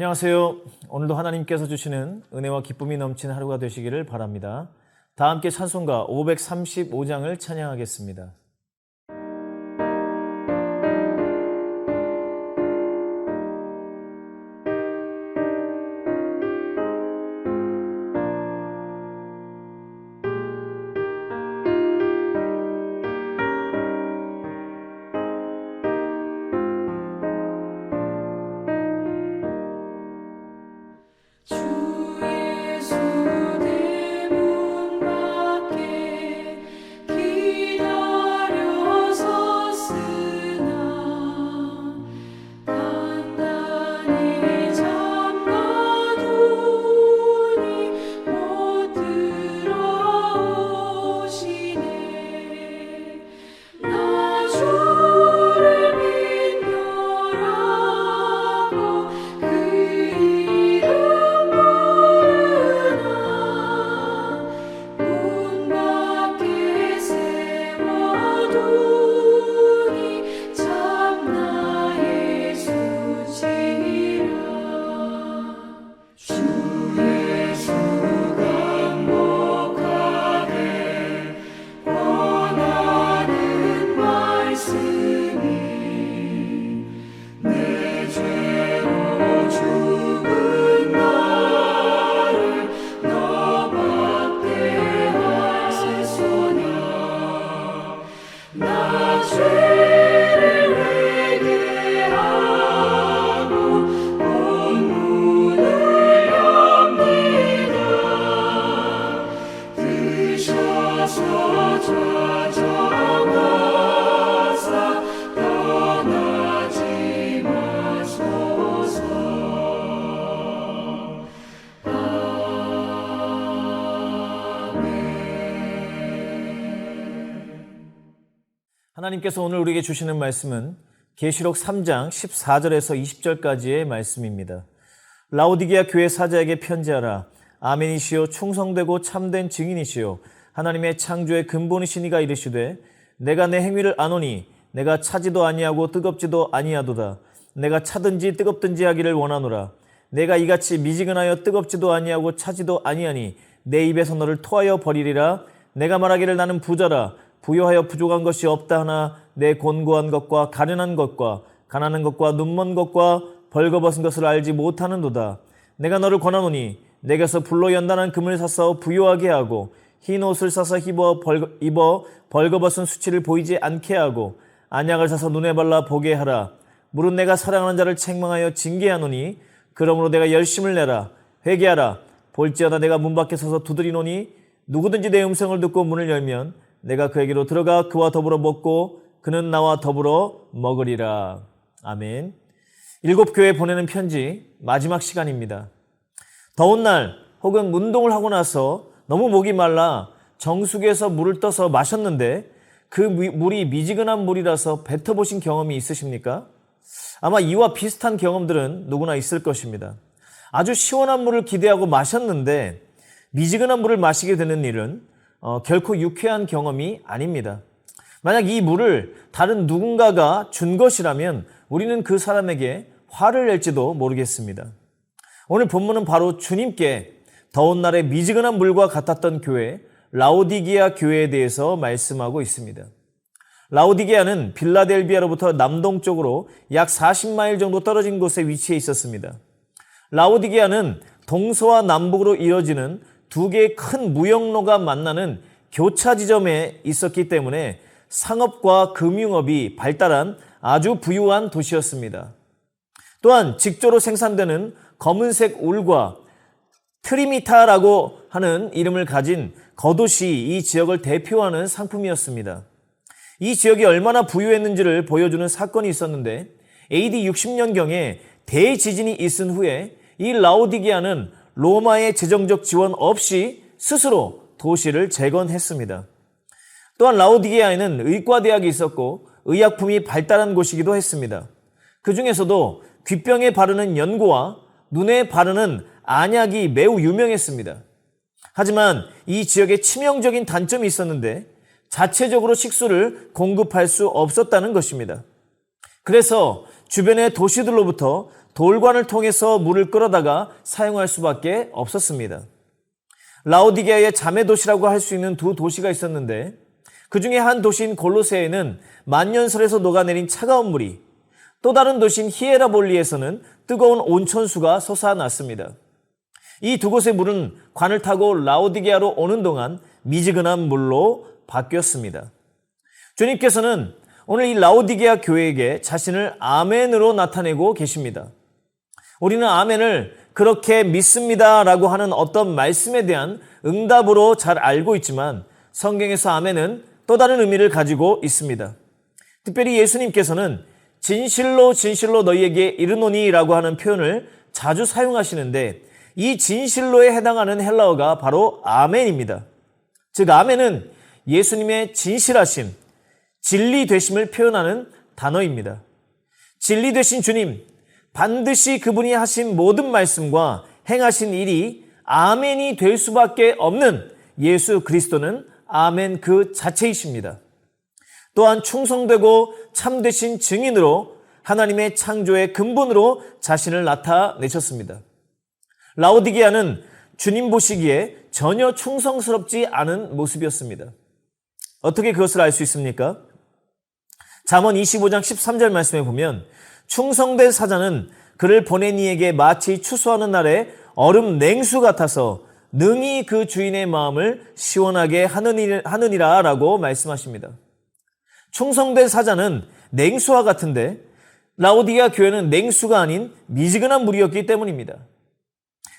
안녕하세요. 오늘도 하나님께서 주시는 은혜와 기쁨이 넘치는 하루가 되시기를 바랍니다. 다 함께 찬송가 535장을 찬양하겠습니다. 하나님께서 오늘 우리에게 주시는 말씀은 계시록 3장 14절에서 20절까지의 말씀입니다. 라오디게아 교회 사자에게 편지하라. 아멘이시요 충성되고 참된 증인이시요 하나님의 창조의 근본이시니가 이르시되 내가 내 행위를 아노니 내가 차지도 아니하고 뜨겁지도 아니하도다. 내가 차든지 뜨겁든지 하기를 원하노라. 내가 이같이 미지근하여 뜨겁지도 아니하고 차지도 아니하니 내 입에서 너를 토하여 버리리라. 내가 말하기를 나는 부자라. 부여하여 부족한 것이 없다 하나 내 곤고한 것과 가련한 것과 가난한 것과 눈먼 것과 벌거벗은 것을 알지 못하는도다. 내가 너를 권하노니 내게서 불로 연단한 금을 사서 부요하게 하고 흰 옷을 사서 입어, 벌, 입어 벌거벗은 수치를 보이지 않게 하고 안약을 사서 눈에 발라 보게 하라. 물은 내가 사랑하는 자를 책망하여 징계하노니 그러므로 내가 열심을 내라 회개하라 볼지어다 내가 문 밖에 서서 두드리노니 누구든지 내 음성을 듣고 문을 열면 내가 그에게로 들어가 그와 더불어 먹고 그는 나와 더불어 먹으리라. 아멘. 일곱 교회 보내는 편지 마지막 시간입니다. 더운 날 혹은 운동을 하고 나서 너무 목이 말라 정수기에서 물을 떠서 마셨는데 그 미- 물이 미지근한 물이라서 뱉어보신 경험이 있으십니까? 아마 이와 비슷한 경험들은 누구나 있을 것입니다. 아주 시원한 물을 기대하고 마셨는데 미지근한 물을 마시게 되는 일은 어, 결코 유쾌한 경험이 아닙니다. 만약 이 물을 다른 누군가가 준 것이라면 우리는 그 사람에게 화를 낼지도 모르겠습니다. 오늘 본문은 바로 주님께 더운 날에 미지근한 물과 같았던 교회 라오디기아 교회에 대해서 말씀하고 있습니다. 라오디게아는 빌라델비아로부터 남동쪽으로 약 40마일 정도 떨어진 곳에 위치해 있었습니다. 라오디게아는 동서와 남북으로 이어지는 두 개의 큰 무역로가 만나는 교차 지점에 있었기 때문에 상업과 금융업이 발달한 아주 부유한 도시였습니다. 또한 직조로 생산되는 검은색 울과 트리미타라고 하는 이름을 가진 겉옷이 이 지역을 대표하는 상품이었습니다. 이 지역이 얼마나 부유했는지를 보여주는 사건이 있었는데 AD 60년경에 대지진이 있은 후에 이 라오디게아는 로마의 재정적 지원 없이 스스로 도시를 재건했습니다. 또한 라오디게아에는 의과대학이 있었고 의약품이 발달한 곳이기도 했습니다. 그 중에서도 귀병에 바르는 연고와 눈에 바르는 안약이 매우 유명했습니다. 하지만 이 지역에 치명적인 단점이 있었는데 자체적으로 식수를 공급할 수 없었다는 것입니다. 그래서 주변의 도시들로부터 돌관을 통해서 물을 끌어다가 사용할 수밖에 없었습니다. 라오디게아의 자매 도시라고 할 수 있는 두 도시가 있었는데 그 중에 한 도시인 골로세에는 만년설에서 녹아내린 차가운 물이 또 다른 도시인 히에라볼리에서는 뜨거운 온천수가 솟아났습니다. 이 두 곳의 물은 관을 타고 라오디게아로 오는 동안 미지근한 물로 바뀌었습니다. 주님께서는 오늘 이 라오디게아 교회에게 자신을 아멘으로 나타내고 계십니다. 우리는 아멘을 그렇게 믿습니다라고 하는 어떤 말씀에 대한 응답으로 잘 알고 있지만 성경에서 아멘은 또 다른 의미를 가지고 있습니다. 특별히 예수님께서는 진실로 진실로 너희에게 이르노니라고 하는 표현을 자주 사용하시는데 이 진실로에 해당하는 헬라어가 바로 아멘입니다. 즉 아멘은 예수님의 진실하심, 진리 되심을 표현하는 단어입니다. 진리 되신 주님, 반드시 그분이 하신 모든 말씀과 행하신 일이 아멘이 될 수밖에 없는 예수 그리스도는 아멘 그 자체이십니다. 또한 충성되고 참되신 증인으로 하나님의 창조의 근본으로 자신을 나타내셨습니다. 라오디게아는 주님 보시기에 전혀 충성스럽지 않은 모습이었습니다. 어떻게 그것을 알 수 있습니까? 잠언 25장 13절 말씀에 보면 충성된 사자는 그를 보낸 이에게 마치 추수하는 날에 얼음 냉수 같아서 능히 그 주인의 마음을 시원하게 하느니- 하느니라 라고 말씀하십니다. 충성된 사자는 냉수와 같은데 라오디게아 교회는 냉수가 아닌 미지근한 물이었기 때문입니다.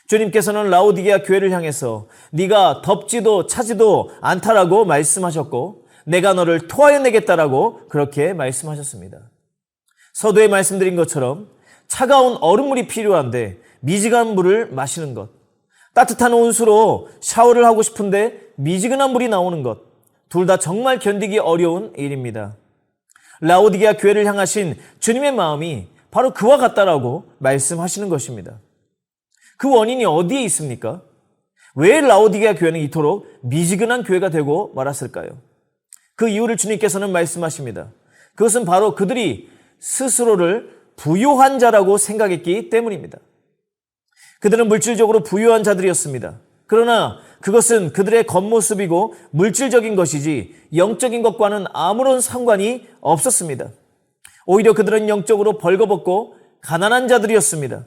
주님께서는 라오디게아 교회를 향해서 네가 덥지도 차지도 않다라고 말씀하셨고 내가 너를 토하여 내겠다라고 그렇게 말씀하셨습니다. 서두에 말씀드린 것처럼 차가운 얼음물이 필요한데 미지근한 물을 마시는 것, 따뜻한 온수로 샤워를 하고 싶은데 미지근한 물이 나오는 것, 둘 다 정말 견디기 어려운 일입니다. 라오디게아 교회를 향하신 주님의 마음이 바로 그와 같다라고 말씀하시는 것입니다. 그 원인이 어디에 있습니까? 왜 라오디게아 교회는 이토록 미지근한 교회가 되고 말았을까요? 그 이유를 주님께서는 말씀하십니다. 그것은 바로 그들이 스스로를 부요한 자라고 생각했기 때문입니다. 그들은 물질적으로 부유한 자들이었습니다. 그러나 그것은 그들의 겉모습이고 물질적인 것이지 영적인 것과는 아무런 상관이 없었습니다. 오히려 그들은 영적으로 벌거벗고 가난한 자들이었습니다.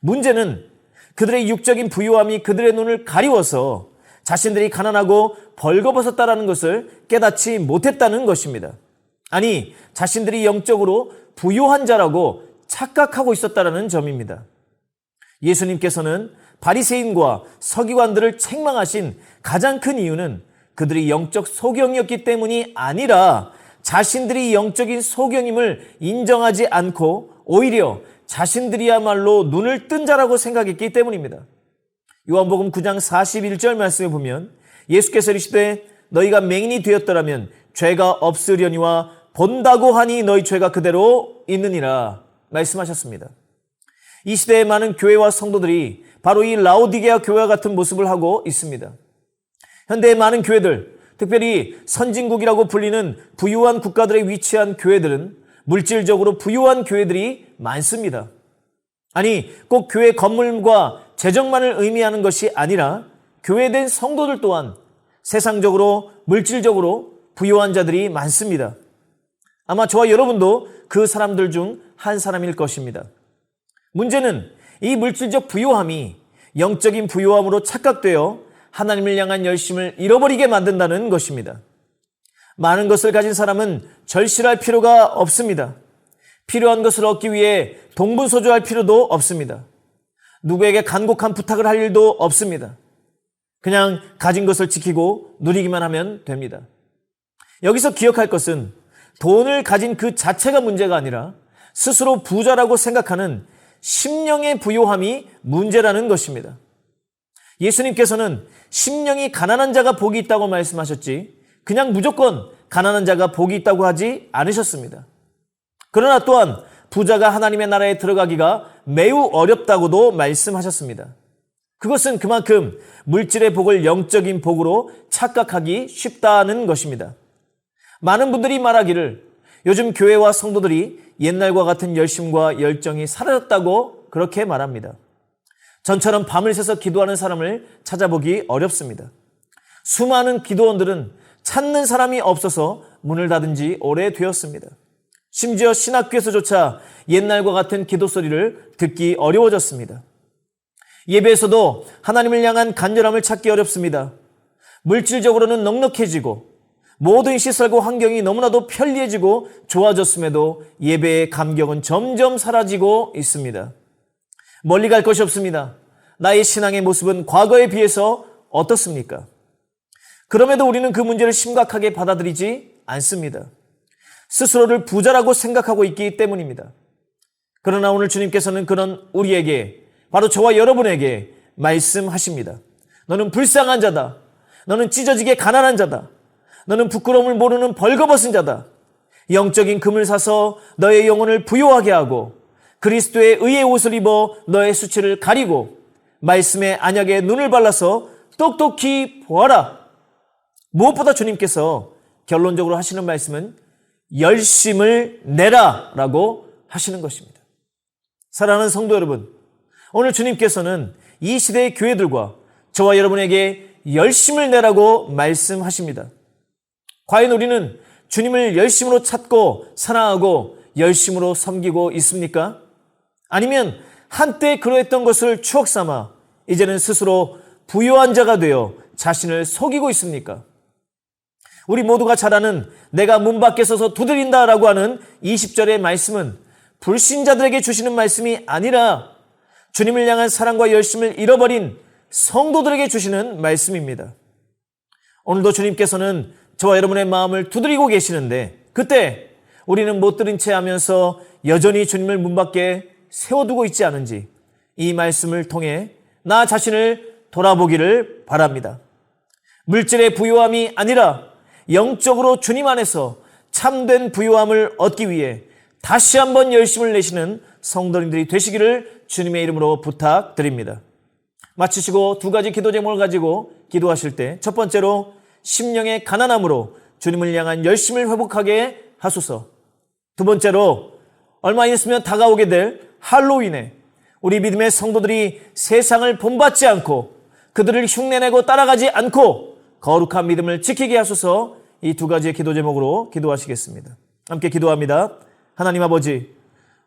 문제는 그들의 육적인 부유함이 그들의 눈을 가리워서 자신들이 가난하고 벌거벗었다라는 것을 깨닫지 못했다는 것입니다. 아니, 자신들이 영적으로 부유한 자라고 착각하고 있었다라는 점입니다. 예수님께서는 바리새인과 서기관들을 책망하신 가장 큰 이유는 그들이 영적 소경이었기 때문이 아니라 자신들이 영적인 소경임을 인정하지 않고 오히려 자신들이야말로 눈을 뜬 자라고 생각했기 때문입니다. 요한복음 9장 41절 말씀에 보면 예수께서 이르시되 너희가 맹인이 되었더라면 죄가 없으려니와 본다고 하니 너희 죄가 그대로 있느니라 말씀하셨습니다. 이 시대의 많은 교회와 성도들이 바로 이 라오디게아 교회와 같은 모습을 하고 있습니다. 현대의 많은 교회들, 특별히 선진국이라고 불리는 부유한 국가들에 위치한 교회들은 물질적으로 부유한 교회들이 많습니다. 아니, 꼭 교회 건물과 재정만을 의미하는 것이 아니라 교회된 성도들 또한 세상적으로, 물질적으로 부유한 자들이 많습니다. 아마 저와 여러분도 그 사람들 중 한 사람일 것입니다. 문제는 이 물질적 부요함이 영적인 부요함으로 착각되어 하나님을 향한 열심을 잃어버리게 만든다는 것입니다. 많은 것을 가진 사람은 절실할 필요가 없습니다. 필요한 것을 얻기 위해 동분서주할 필요도 없습니다. 누구에게 간곡한 부탁을 할 일도 없습니다. 그냥 가진 것을 지키고 누리기만 하면 됩니다. 여기서 기억할 것은 돈을 가진 그 자체가 문제가 아니라 스스로 부자라고 생각하는 심령의 부요함이 문제라는 것입니다. 예수님께서는 심령이 가난한 자가 복이 있다고 말씀하셨지 그냥 무조건 가난한 자가 복이 있다고 하지 않으셨습니다. 그러나 또한 부자가 하나님의 나라에 들어가기가 매우 어렵다고도 말씀하셨습니다. 그것은 그만큼 물질의 복을 영적인 복으로 착각하기 쉽다는 것입니다. 많은 분들이 말하기를 요즘 교회와 성도들이 옛날과 같은 열심과 열정이 사라졌다고 그렇게 말합니다. 전처럼 밤을 새서 기도하는 사람을 찾아보기 어렵습니다. 수많은 기도원들은 찾는 사람이 없어서 문을 닫은 지 오래되었습니다. 심지어 신학교에서조차 옛날과 같은 기도 소리를 듣기 어려워졌습니다. 예배에서도 하나님을 향한 간절함을 찾기 어렵습니다. 물질적으로는 넉넉해지고 모든 시설과 환경이 너무나도 편리해지고 좋아졌음에도 예배의 감격은 점점 사라지고 있습니다. 멀리 갈 것이 없습니다. 나의 신앙의 모습은 과거에 비해서 어떻습니까? 그럼에도 우리는 그 문제를 심각하게 받아들이지 않습니다. 스스로를 부자라고 생각하고 있기 때문입니다. 그러나 오늘 주님께서는 그런 우리에게 바로 저와 여러분에게 말씀하십니다. 너는 불쌍한 자다. 너는 찢어지게 가난한 자다. 너는 부끄러움을 모르는 벌거벗은 자다. 영적인 금을 사서 너의 영혼을 부요하게 하고 그리스도의 의의 옷을 입어 너의 수치를 가리고 말씀의 안약에 눈을 발라서 똑똑히 보아라. 무엇보다 주님께서 결론적으로 하시는 말씀은 열심을 내라라고 하시는 것입니다. 사랑하는 성도 여러분, 오늘 주님께서는 이 시대의 교회들과 저와 여러분에게 열심을 내라고 말씀하십니다. 과연 우리는 주님을 열심으로 찾고 사랑하고 열심으로 섬기고 있습니까? 아니면 한때 그러했던 것을 추억 삼아 이제는 스스로 부요한 자가 되어 자신을 속이고 있습니까? 우리 모두가 잘 아는 내가 문 밖에 서서 두드린다 라고 하는 20절의 말씀은 불신자들에게 주시는 말씀이 아니라 주님을 향한 사랑과 열심을 잃어버린 성도들에게 주시는 말씀입니다. 오늘도 주님께서는 저와 여러분의 마음을 두드리고 계시는데 그때 우리는 못 들은 채 하면서 여전히 주님을 문 밖에 세워두고 있지 않은지 이 말씀을 통해 나 자신을 돌아보기를 바랍니다. 물질의 부요함이 아니라 영적으로 주님 안에서 참된 부요함을 얻기 위해 다시 한번 열심을 내시는 성도님들이 되시기를 주님의 이름으로 부탁드립니다. 마치시고 두 가지 기도 제목을 가지고 기도하실 때 첫 번째로 심령의 가난함으로 주님을 향한 열심을 회복하게 하소서. 두 번째로 얼마 있으면 다가오게 될 할로윈에 우리 믿음의 성도들이 세상을 본받지 않고 그들을 흉내내고 따라가지 않고 거룩한 믿음을 지키게 하소서 이 두 가지의 기도 제목으로 기도하시겠습니다. 함께 기도합니다. 하나님 아버지,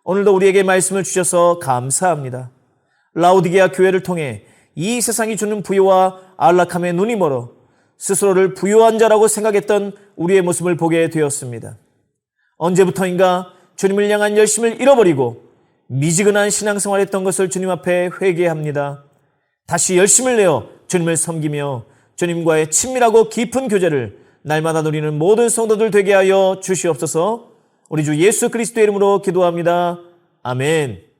오늘도 우리에게 말씀을 주셔서 감사합니다. 라우디게아 교회를 통해 이 세상이 주는 부여와 안락함에 눈이 멀어 스스로를 부유한 자라고 생각했던 우리의 모습을 보게 되었습니다. 언제부터인가 주님을 향한 열심을 잃어버리고 미지근한 신앙생활 했던 것을 주님 앞에 회개합니다. 다시 열심을 내어 주님을 섬기며 주님과의 친밀하고 깊은 교제를 날마다 누리는 모든 성도들 되게 하여 주시옵소서 우리 주 예수 그리스도의 이름으로 기도합니다. 아멘.